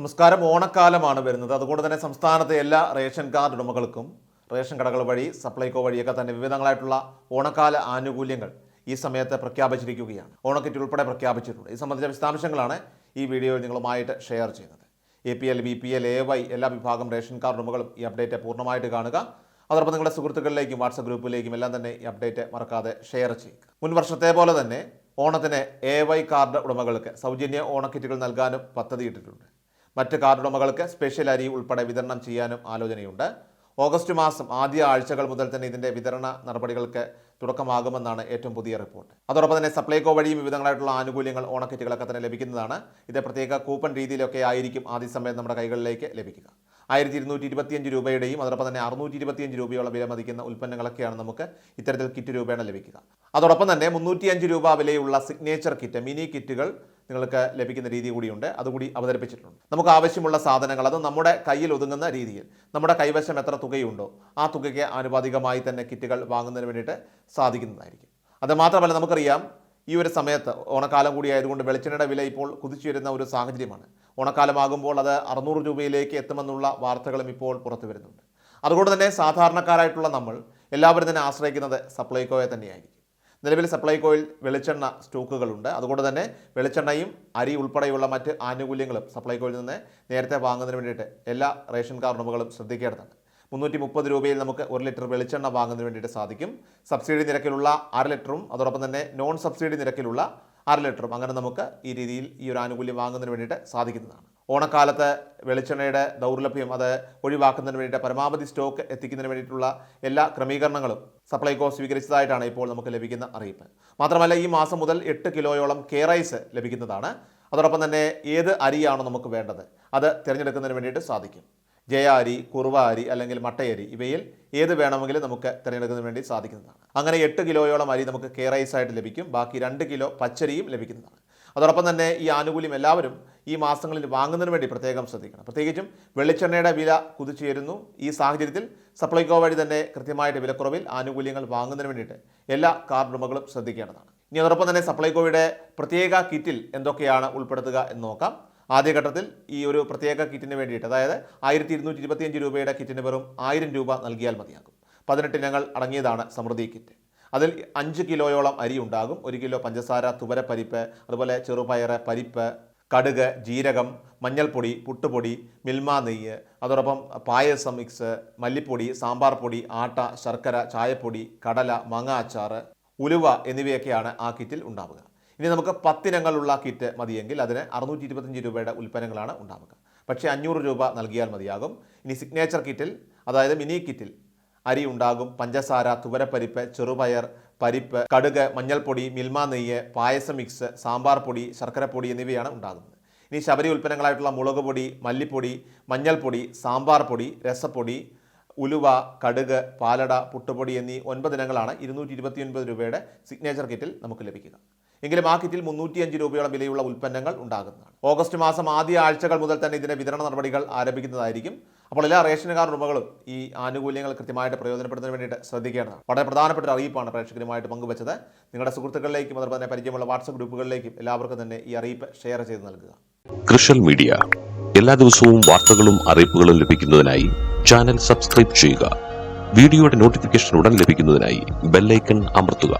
നമസ്കാരം. ഓണക്കാലമാണ് വരുന്നത്. അതുകൊണ്ട് തന്നെ സംസ്ഥാനത്തെ എല്ലാ റേഷൻ കാർഡ് ഉടമകൾക്കും റേഷൻ കടകൾ വഴി സപ്ലൈകോ വഴിയൊക്കെ തന്നെ വിവിധങ്ങളായിട്ടുള്ള ഓണക്കാല ആനുകൂല്യങ്ങൾ ഈ സമയത്ത് പ്രഖ്യാപിച്ചിരിക്കുകയാണ്. ഓണക്കിറ്റ് ഉൾപ്പെടെ പ്രഖ്യാപിച്ചിട്ടുണ്ട്. ഇത് സംബന്ധിച്ച വിശദാംശങ്ങളാണ് ഈ വീഡിയോയിൽ നിങ്ങളുമായിട്ട് ഷെയർ ചെയ്യുന്നത്. A P L B P L A Y എല്ലാ വിഭാഗം റേഷൻ കാർഡ് ഉടമകളും ഈ അപ്ഡേറ്റ് പൂർണമായിട്ട് കാണുക. അതോടൊപ്പം നിങ്ങളുടെ സുഹൃത്തുക്കളിലേക്കും വാട്സപ്പ് ഗ്രൂപ്പിലേക്കും എല്ലാം തന്നെ ഈ അപ്ഡേറ്റ് മറക്കാതെ ഷെയർ ചെയ്യുക. മുൻ വർഷത്തെ പോലെ തന്നെ ഓണത്തിന് എ വൈ കാർഡ് ഉടമകൾക്ക് സൗജന്യ ഓണക്കിറ്റുകൾ നൽകാനും പദ്ധതിയിട്ടിട്ടുണ്ട്. മറ്റ് കാർഡുടമകൾക്ക് സ്പെഷ്യൽ അരി ഉൾപ്പെടെ വിതരണം ചെയ്യാനും ആലോചനയുണ്ട്. ഓഗസ്റ്റ് മാസം ആദ്യ ആഴ്ചകൾ മുതൽ തന്നെ ഇതിന്റെ വിതരണ നടപടികൾക്ക് തുടക്കമാകുമെന്നാണ് ഏറ്റവും പുതിയ റിപ്പോർട്ട്. അതോടൊപ്പം തന്നെ സപ്ലൈകോ വഴിയും വിവിധങ്ങളായിട്ടുള്ള ആനുകൂല്യങ്ങൾ ഓണക്കിറ്റുകളൊക്കെ തന്നെ ലഭിക്കുന്നതാണ്. ഇത് പ്രത്യേക കൂപ്പൺ രീതിയിലൊക്കെ ആയിരിക്കും ആദ്യ സമയം നമ്മുടെ കൈകളിലേക്ക് ലഭിക്കുക. ആയിരത്തി ഇരുന്നൂറ്റി ഇരുപത്തിയഞ്ച് രൂപയുടെയും അതോടൊപ്പം തന്നെ അറുന്നൂറ്റി ഇരുപത്തിയഞ്ച് രൂപയോളം വില മതിക്കുന്ന ഉൽപ്പന്നങ്ങളൊക്കെയാണ് നമുക്ക് ഇത്തരത്തിൽ കിറ്റ് രൂപേണ ലഭിക്കുക. അതോടൊപ്പം തന്നെ മുന്നൂറ്റിയഞ്ച് രൂപ വിലയുള്ള സിഗ്നേച്ചർ കിറ്റ് മിനി കിറ്റുകൾ നിങ്ങൾക്ക് ലഭിക്കുന്ന രീതി കൂടിയുണ്ട്. അതുകൂടി അവതരിപ്പിച്ചിട്ടുണ്ട്. നമുക്ക് ആവശ്യമുള്ള സാധനങ്ങൾ അത് നമ്മുടെ കയ്യിൽ ഒതുങ്ങുന്ന രീതിയിൽ. നമ്മുടെ കൈവശം എത്ര തുകയുണ്ടോ ആ തുകയ്ക്ക് ആനുപാതികമായി തന്നെ കിറ്റുകൾ വാങ്ങുന്നതിന് വേണ്ടിയിട്ട് സാധിക്കുന്നതായിരിക്കും. അത് മാത്രമല്ല നമുക്കറിയാം ഈ ഒരു സമയത്ത് ഓണക്കാലം കൂടി ആയതുകൊണ്ട് വെളിച്ചെണ്ണയുടെ വില ഇപ്പോൾ കുതിച്ചുയരുന്ന ഒരു സാഹചര്യമാണ്. ഓണക്കാലമാകുമ്പോൾ അത് അറുന്നൂറ് രൂപയിലേക്ക് എത്തുമെന്നുള്ള വാർത്തകളും ഇപ്പോൾ പുറത്തു വരുന്നുണ്ട്. അതുകൊണ്ട് തന്നെ സാധാരണക്കാരായിട്ടുള്ള നമ്മൾ എല്ലാവരും തന്നെ ആശ്രയിക്കുന്നത് സപ്ലൈകോയെ തന്നെയായിരിക്കും. നിലവിൽ സപ്ലൈകോയിൽ വെളിച്ചെണ്ണ സ്റ്റോക്കുകളുണ്ട്. അതുകൊണ്ട് തന്നെ വെളിച്ചെണ്ണയും അരി ഉൾപ്പെടെയുള്ള മറ്റ് ആനുകൂല്യങ്ങളും സപ്ലൈകോയിൽ നിന്ന് നേരത്തെ വാങ്ങുന്നതിന് വേണ്ടിയിട്ട് എല്ലാ റേഷൻ കാർഡ് ഉടമകളും ശ്രദ്ധിക്കേണ്ടതാണ് മുന്നൂറ്റി മുപ്പത് രൂപയിൽ നമുക്ക് ഒരു ലിറ്റർ വെളിച്ചെണ്ണ വാങ്ങുന്നതിന് വേണ്ടിയിട്ട് സാധിക്കും. സബ്സിഡി നിരക്കിലുള്ള അര ലിറ്ററും അതോടൊപ്പം തന്നെ നോൺ സബ്സിഡി നിരക്കിലുള്ള അര ലിറ്ററും. അങ്ങനെ നമുക്ക് ഈ രീതിയിൽ ഈ ഒരു ആനുകൂല്യം വാങ്ങുന്നതിന് വേണ്ടിയിട്ട് സാധിക്കുന്നതാണ്. ഓണക്കാലത്ത് വെളിച്ചെണ്ണയുടെ ദൗർലഭ്യം അത് ഒഴിവാക്കുന്നതിന് വേണ്ടിയിട്ട് പരമാവധി സ്റ്റോക്ക് എത്തിക്കുന്നതിന് വേണ്ടിയിട്ടുള്ള എല്ലാ ക്രമീകരണങ്ങളും സപ്ലൈകോ സ്വീകരിച്ചതായിട്ടാണ് ഇപ്പോൾ നമുക്ക് ലഭിക്കുന്ന അറിയിപ്പ്. മാത്രമല്ല ഈ മാസം മുതൽ എട്ട് കിലോയോളം കെ റൈസ് ലഭിക്കുന്നതാണ്. അതോടൊപ്പം തന്നെ ഏത് അരിയാണോ നമുക്ക് വേണ്ടത് അത് തിരഞ്ഞെടുക്കുന്നതിന് വേണ്ടിയിട്ട് സാധിക്കും. ജയ അരി കുറുവ അരി അല്ലെങ്കിൽ മട്ടയരി ഇവയിൽ ഏത് വേണമെങ്കിലും നമുക്ക് തിരഞ്ഞെടുക്കുന്നതിന് വേണ്ടി സാധിക്കുന്നതാണ്. അങ്ങനെ എട്ട് കിലോയോളം അരി നമുക്ക് കെ റൈസ് ആയിട്ട് ലഭിക്കും. ബാക്കി രണ്ട് കിലോ പച്ചരിയും ലഭിക്കുന്നതാണ്. അതോടൊപ്പം തന്നെ ഈ ആനുകൂല്യം എല്ലാവരും ഈ മാസങ്ങളിൽ വാങ്ങുന്നതിന് വേണ്ടി പ്രത്യേകം ശ്രദ്ധിക്കണം. പ്രത്യേകിച്ചും വെളിച്ചെണ്ണയുടെ വില കുതിച്ചുയരുന്നു. ഈ സാഹചര്യത്തിൽ സപ്ലൈകോ വഴി തന്നെ കൃത്യമായിട്ട് വിലക്കുറവിൽ ആനുകൂല്യങ്ങൾ വാങ്ങുന്നതിന് വേണ്ടിയിട്ട് എല്ലാ കാർഡ് ഉടമകളും ശ്രദ്ധിക്കേണ്ടതാണ്. ഇനി അതോടൊപ്പം തന്നെ സപ്ലൈകോയുടെ പ്രത്യേക കിറ്റിൽ എന്തൊക്കെയാണ് ഉൾപ്പെടുത്തുക എന്ന് നോക്കാം. ആദ്യഘട്ടത്തിൽ ഈ ഒരു പ്രത്യേക കിറ്റിന് വേണ്ടിയിട്ട് അതായത് ആയിരത്തി ഇരുന്നൂറ്റി ഇരുപത്തിയഞ്ച് രൂപയുടെ കിറ്റിന് വെറും ആയിരം രൂപ നൽകിയാൽ മതിയാകും. പതിനെട്ട് ഇനങ്ങൾ അടങ്ങിയതാണ് സമൃദ്ധി കിറ്റ്. അതിൽ അഞ്ച് കിലോയോളം അരി ഉണ്ടാകും. ഒരു കിലോ പഞ്ചസാര തുവരപ്പരിപ്പ് അതുപോലെ ചെറുപയർ പരിപ്പ് കടുക് ജീരകം മഞ്ഞൾപ്പൊടി പുട്ടുപൊടി മിൽമ നെയ്യ് അതോടൊപ്പം പായസം മിക്സ് മല്ലിപ്പൊടി സാമ്പാർ പൊടി ആട്ട ശർക്കര ചായപ്പൊടി കടല മാങ്ങ അച്ചാർ ഉലുവ എന്നിവയൊക്കെയാണ് ആ കിറ്റിൽ ഉണ്ടാവുക. ഇനി നമുക്ക് പത്തിനങ്ങളുള്ള കിറ്റ് മതിയെങ്കിൽ അതിന് അറുന്നൂറ്റി ഇരുപത്തഞ്ച് രൂപയുടെ ഉൽപ്പന്നങ്ങളാണ് ഉണ്ടാവുക. പക്ഷേ അഞ്ഞൂറ് രൂപ നൽകിയാൽ മതിയാകും. ഇനി സിഗ്നേച്ചർ കിറ്റിൽ അതായത് മിനി കിറ്റിൽ അരി ഉണ്ടാകും. പഞ്ചസാര തുവരപ്പരിപ്പ് ചെറുപയർ പരിപ്പ് കടുക് മഞ്ഞൾപ്പൊടി മിൽമ നെയ്യ് പായസം മിക്സ് സാമ്പാർ പൊടി ശർക്കരപ്പൊടി എന്നിവയാണ് ഉണ്ടാകുന്നത്. ഇനി ശബരി ഉൽപ്പന്നങ്ങളായിട്ടുള്ള മുളക് പൊടി മല്ലിപ്പൊടി മഞ്ഞൾപ്പൊടി സാമ്പാർ പൊടി രസപ്പൊടി ഉലുവ കടുക് പാലട പുട്ടുപൊടി എന്നീ ഒൻപത് ഇനങ്ങളാണ് ഇരുന്നൂറ്റി ഇരുപത്തിയൊൻപത് രൂപയുടെ സിഗ്നേച്ചർ കിറ്റിൽ നമുക്ക് ലഭിക്കുക. എങ്കിലും ആ കിറ്റിൽ മുന്നൂറ്റിയഞ്ച് രൂപയോളം വിലയുള്ള ഉൽപ്പന്നങ്ങൾ ഉണ്ടാകുന്നതാണ്. ഓഗസ്റ്റ് മാസം ആദ്യ ആഴ്ചകൾ മുതൽ തന്നെ ഇതിന്റെ വിതരണ നടപടികൾ ആരംഭിക്കുന്നതായിരിക്കും. അപ്പോൾ എല്ലാ റേഷൻ കാർഡ് ഉടമകളും ഈ ആനുകൂല്യങ്ങൾ കൃത്യമായിട്ട് പ്രയോജനപ്പെടുത്താൻ വേണ്ടിയിട്ട് ശ്രദ്ധിക്കേണ്ടതാണ്. വളരെ പ്രധാനപ്പെട്ട ഒരു അറിയിപ്പാണ് പ്രേക്ഷകരുമായിട്ട് പങ്കുവച്ചത്. നിങ്ങളുടെ സുഹൃത്തുക്കളിലേക്കും അതുപോലെ തന്നെ പരിചയമുള്ള വാട്സപ്പ് ഗ്രൂപ്പുകളിലേക്കും എല്ലാവർക്കും തന്നെ ഈ അറിയിപ്പ് ഷെയർ ചെയ്ത് നൽകുക. കൃഷൽ മീഡിയ. എല്ലാ ദിവസവും വാർത്തകളും അറിയിപ്പുകളും ലഭിക്കുന്നതിനായി ചാനൽ സബ്സ്ക്രൈബ് ചെയ്യുക. വീഡിയോയുടെ നോട്ടിഫിക്കേഷൻ ഉടൻ ലഭിക്കുന്നതിനായി ബെല്ലൈക്കൺ അമർത്തുക.